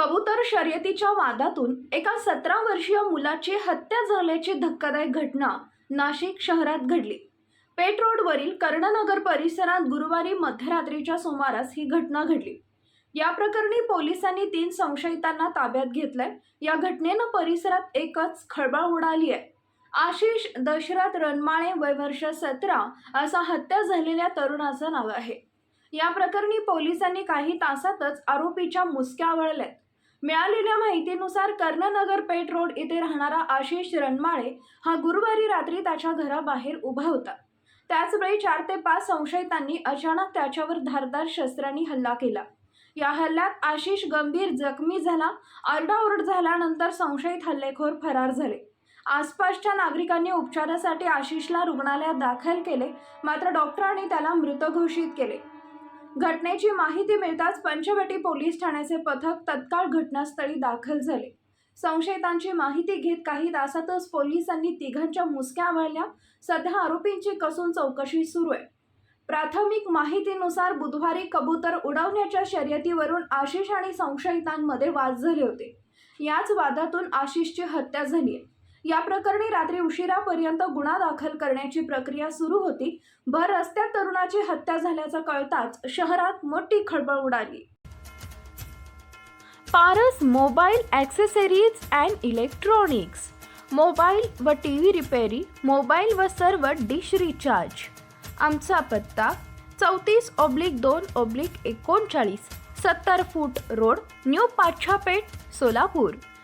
कबूतर शर्यतीच्या वादातून एका सतरा वर्षीय मुलाची हत्या झाल्याची धक्कादायक घटना नाशिक शहरात घडली. पेट रोडवरील कर्णनगर परिसरात गुरुवारी मध्यरात्रीच्या सुमारास ही घटना घडली. या प्रकरणी पोलिसांनी तीन संशयितांना ताब्यात घेतलंय. या घटनेनं परिसरात एकच खळबळ उडाली आहे आशिष दशरथ रणमाळे वय वर्ष सतरा असा हत्या झालेल्या तरुणाचं नाव आहे. या प्रकरणी पोलिसांनी काही तासातच आरोपीच्या मुसक्या आवळल्यात मिळालेल्या माहितीनुसार कर्णनगर पेठ रोड येथे राहणारा आशिष रणमाळे हा गुरुवारी रात्री त्याच्या घराबाहेर उभा होता. त्याचवेळी चार ते पाच संशयितांनी अचानक त्याच्यावर धारदार शस्त्रांनी हल्ला केला. या हल्ल्यात आशिष गंभीर जखमी झाला आरडाओरड झाल्यानंतर संशयित हल्लेखोर फरार झाले. आसपासच्या नागरिकांनी उपचारासाठी आशिषला रुग्णालयात दाखल केले मात्र डॉक्टरांनी त्याला मृत घोषित केले. घटनेची माहिती मिळताच पंचवटी पोलीस ठाण्याचे पथक तत्काळ घटनास्थळी दाखल झाले. संशयितांची माहिती घेत काही तासातच पोलिसांनी तिघांच्या मुसक्या आवळल्या. सध्या आरोपींची कसून चौकशी सुरू आहे. प्राथमिक माहितीनुसार बुधवारी कबूतर उडवण्याच्या शर्यतीवरून आशिष आणि संशयितांमध्ये वाद झाले होते. याच वादातून आशिषची हत्या झाली आहे. या प्रकरणी रात्री उशिरापर्यंत गुन्हा दाखल करण्याची प्रक्रिया सुरू होती. भर रस्त्यात तरुणाची हत्या झाल्याचं कळताच शहरात मोठी खळबळ उडाली. Paras mobile accessories and electronics. Mobile व टी व्ही रिपेरी मोबाईल व सर्व डिश रिचार्ज. आमचा पत्ता चौतीस ऑब्लिक दोन ऑब्लिक एकोणचाळीस सत्तर foot road new Pachhapeth Solapur.